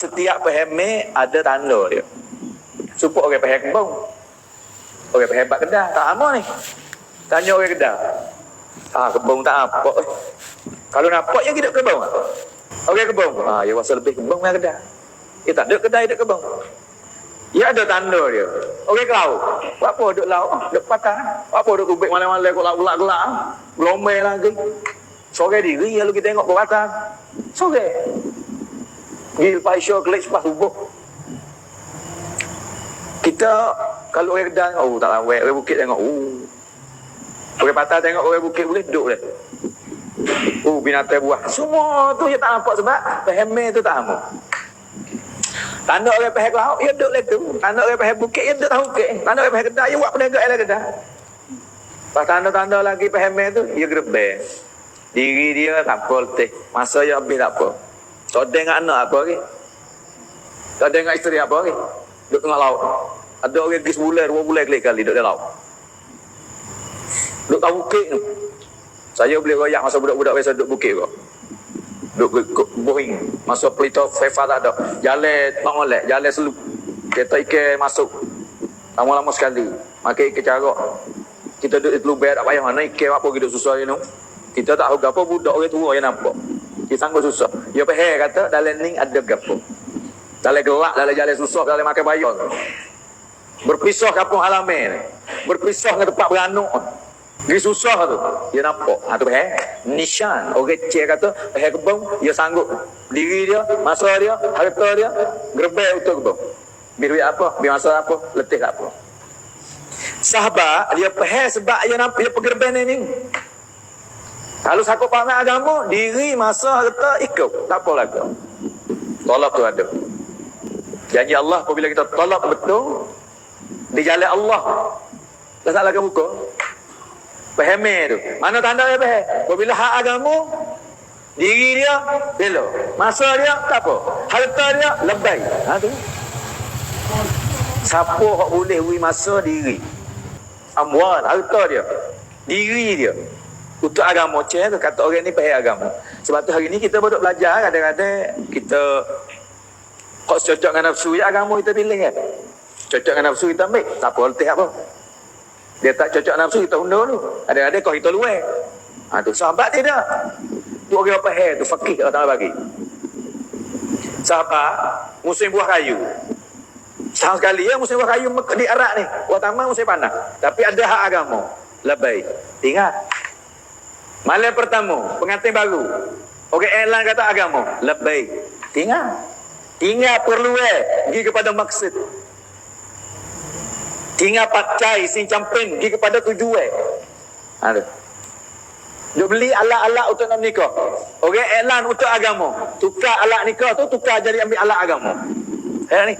Setiap peheme ada tanda dia. Supaya orang pehe kembang. Orang pehe bak kedah. Tak sama ni. Tanya orang kedah. Ah, kembang tak apa. Kalau nampak yang hidup kembang. Orang kembang. Ah, ya rasa lebih kembang yang kedah. Dia tak ada kedai duduk kembang. Ya ada tanda dia. Orang ke laut. Buat apa duduk laut? Duduk patah. Buat apa duduk kubik mana-mana kau laut gelak Gelomel lagi. Sore diri kalau kita tengok berbatang. Sore. Pergi lepas isya kelik lepas subuh. Kita kalau orang kedah oh tak lawak orang bukit tengok oh. Orang patah tengok orang bukit boleh duduk dia. Oh binatang buah. Semua tu dia tak nampak sebab peheme tu tak nampak. Tanda orang pehek laut, ya duduk lah tu. Tanda orang pehek bukit, ya duduk tahu bukit. Tanda orang pehek kedah, ya buat pedagang lah kedah. Lepas tanda-tanda lagi peheme tu, ya gerbang. Diri dia tak apa letih. Masa dia habis tak apa. Tak ada dengan anak apa lagi. Tak ada dengan isteri apa lagi. Duduk tengah laut. Ada orang pergi sebulan, dua bulan kali kali duduk di laut. Duduk tahu bukit tu. Saya boleh royak masa budak-budak biasa duduk bukit kok. Duduk ke Boeing. Masa pelita FIFA tak ada. Jalan tak molek, jalan selup. Kereta ikan masuk. Lama-lama sekali. Makan ikan carok. Kita duduk di telur tak payah mana ikan apa hidup susah ni. Kita tak tahu apa budak orang tua yang nampak. Kita sanggup susah. Ya peheh kata dalam ni ada gapo. Dalam gelak, dalam jalan susah, dalam makan bayar. Berpisah kampung halaman ni. Berpisah dengan tempat beranuk. Dia susah tu. Dia nampak. Ha tu peheh. Nishan. Orang cek kata, peheh kebun, dia sanggup. Diri dia, masa dia, harta dia, gerbel untuk kebun. Biar apa? Biar masa apa? Letih apa. Sahabat, dia peheh sebab dia nampak, dia pegerben ni. Kalau sakut pamer agama, diri, masa, harta, ikut. Tak apa lagi. Tolak tu ada. Janji Allah apabila kita tolak betul, di jalan Allah. Tak lagi muka. Pahami tu. Mana tanda dia faham? Apabila hak agama, diri dia, belo. Masa dia, tak apa. Harta dia, lebay. Ha tu. Siapa yang boleh beri masa diri? Amwal, harta dia. Diri dia untuk agama cek tu kata orang ni pahit agama sebab tu hari ni kita baru belajar kadang-kadang kita kok cocok dengan nafsu ya agama kita pilih kan cocok dengan nafsu kita ambil tak apa letih apa dia tak cocok nafsu kita undur tu ada-ada kau kita luar ha, tu sahabat tidak tu orang pahit tu fakih Allah Ta'ala bagi sahabat musim buah kayu Setahun sekali ya musim buah kayu di Arak ni. Buah taman musim panas. Tapi ada hak agama. Lebih. Ingat. Malam pertama, pengantin baru. Orang elang kata agama. Lebih. Tinggal. Tinggal perlu eh. Pergi kepada maksud. Tinggal pakai sin campin. Pergi kepada tujuan. Ada. Dia beli alat-alat untuk nak nikah. Orang elang untuk agama. Tukar alat nikah tu, tukar jadi ambil alat agama. Eh ni.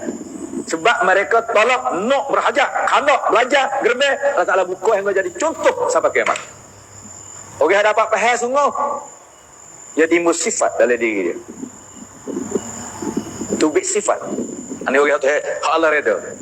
Sebab mereka tolak, nak berhajat, kanak, belajar, gerbeh. Allah Ta'ala buka yang jadi contoh sampai kiamat. Orang yang dapat pahal sungguh. Dia timbul sifat dalam diri dia. Tubik sifat. Ini orang tu, hak Allah reda.